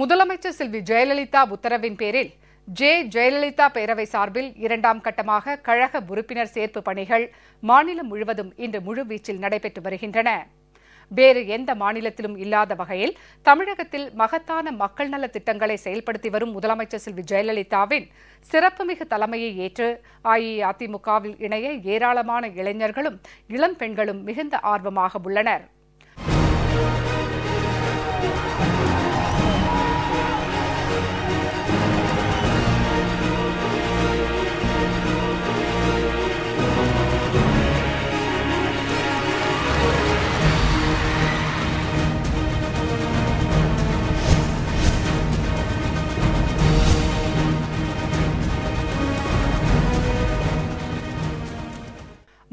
முதலமைச்சர் செல்வி ஜெயலலிதா உத்தரவின் பேரில் ஜே. ஜெயலலிதா பேரவை சார்பில் இரண்டாம் கட்டமாக கழக உறுப்பினர் சேர்ப்பு பணிகள் மாநிலம் முழுவதும் இன்று முழுவீச்சில் நடைபெற்று வருகின்றன. வேறு எந்த மாநிலத்திலும் இல்லாத வகையில் தமிழகத்தில் மகத்தான மக்கள் நல திட்டங்களை செயல்படுத்தி வரும் முதலமைச்சர் செல்வி ஜெயலலிதாவின் சிறப்புமிகு தலைமையை ஏற்று அஇஅதிமுகவில் இணைய ஏராளமான இளைஞர்களும் இளம் பெண்களும் மிகுந்த ஆர்வமாக உள்ளனர்.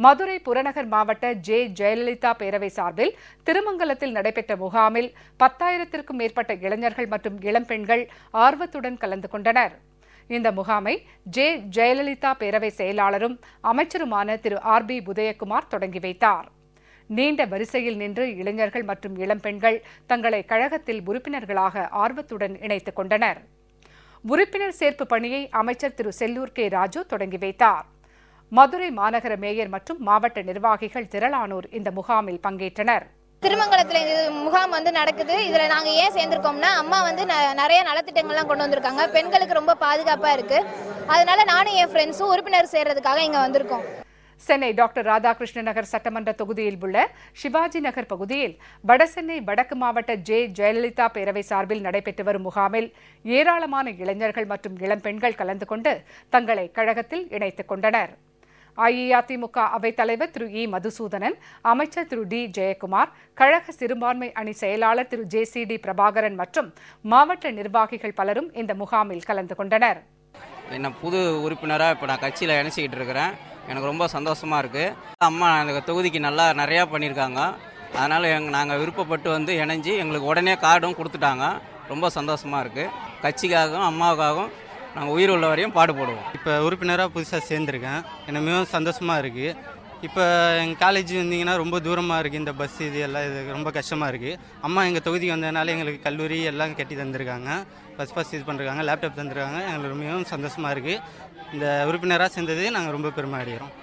மதுரை புறநகர் மாவட்ட ஜே. ஜெயலலிதா பேரவை சார்பில் திருமங்கலத்தில் நடைபெற்ற முகாமில் பத்தாயிரத்திற்கும் மேற்பட்ட இளைஞர்கள் மற்றும் இளம்பெண்கள் ஆர்வத்துடன் கலந்து கொண்டனர். இந்த முகாமை ஜே. ஜெயலலிதா பேரவை செயலாளரும் அமைச்சருமான திரு. ஆர். பி. உதயகுமார் தொடங்கி வைத்தார். நீண்ட வரிசையில் நின்று இளைஞர்கள் மற்றும் இளம்பெண்கள் தங்களை கழகத்தில் உறுப்பினர்களாக ஆர்வத்துடன் இணைத்துக் கொண்டனர். உறுப்பினர் சேர்ப்பு பணியை அமைச்சர் திரு. செல்லூர் கே. ராஜு தொடங்கி வைத்தார். மதுரை மாநகர மேயர் மற்றும் மாவட்ட நிர்வாகிகள் திரளானோர் இந்த முகாமில் பங்கேற்றனர். திருமங்கலத்தில் இது முகாம் வந்து நடக்குது. இதில் நாங்கள் ஏன் சேர்ந்துருக்கோம்னா அம்மா வந்து நிறைய நலத்திட்டங்கள்லாம் கொண்டு வந்திருக்காங்க. பெண்களுக்கு ரொம்ப பாதுகாப்பாக இருக்குது அதனால நானும் என் ஃப்ரெண்ட்ஸும் உறுப்பினர் சேர்றதுக்காக இங்கே வந்திருக்கோம். சென்னை டாக்டர் ராதாகிருஷ்ண நகர் சட்டமன்ற தொகுதியில் உள்ள சிவாஜி நகர் பகுதியில் வடசென்னை வடக்கு மாவட்ட ஜே. ஜெயலலிதா பேரவை சார்பில் நடைபெற்று வரும் முகாமில் ஏராளமான இளைஞர்கள் மற்றும் இளம்பெண்கள் கலந்து கொண்டு தங்களை கழகத்தில் இணைத்துக் கொண்டனர். அஇஅதிமுக அவைத்தலைவர் திரு இ. மதுசூதனன் அமைச்சர் திரு டி. ஜெயக்குமார் கழக சிறுபான்மை அணி செயலாளர் Thiru J. C. D. Prabhakaran மற்றும் மாவட்ட நிர்வாகிகள் பலரும் இந்த முகாமில் கலந்து கொண்டனர். என்ன புது உறுப்பினராக இப்போ நான் கட்சியில் இணைச்சிக்கிட்டு இருக்கிறேன். எனக்கு ரொம்ப சந்தோஷமாக இருக்குது அம்மா அந்த தொகுதிக்கு நல்லா நிறையா பண்ணியிருக்காங்க. அதனால் எங் நாங்கள் விருப்பப்பட்டு வந்து இணைஞ்சு எங்களுக்கு உடனே கார்டும் கொடுத்துட்டாங்க. ரொம்ப சந்தோஷமாக இருக்குது கட்சிக்காகவும் அம்மாவுக்காகவும் நாங்கள் உயிர் உள்ள வரையும் பாடுபடுவோம் இப்போ உறுப்பினராக புதுசாக சேர்ந்துருக்கேன். எனக்கு மிகவும் சந்தோஷமாக இருக்குது இப்போ எங்கள் காலேஜ் வந்தீங்கன்னா ரொம்ப தூரமாக இருக்குது இந்த பஸ் இது எல்லாம் இது ரொம்ப கஷ்டமாக இருக்குது அம்மா எங்கள் தொகுதிக்கு வந்ததுனால எங்களுக்கு கல்லூரி எல்லாம் கட்டி தந்திருக்காங்க. பஸ் பாஸ் இது பண்ணுறாங்க லேப்டாப் தந்திருக்காங்க. எங்களுக்கு மிகவும் சந்தோஷமாக இருக்குது இந்த உறுப்பினராக சேர்ந்தது நாங்கள் ரொம்ப பெருமை அடைகிறோம்.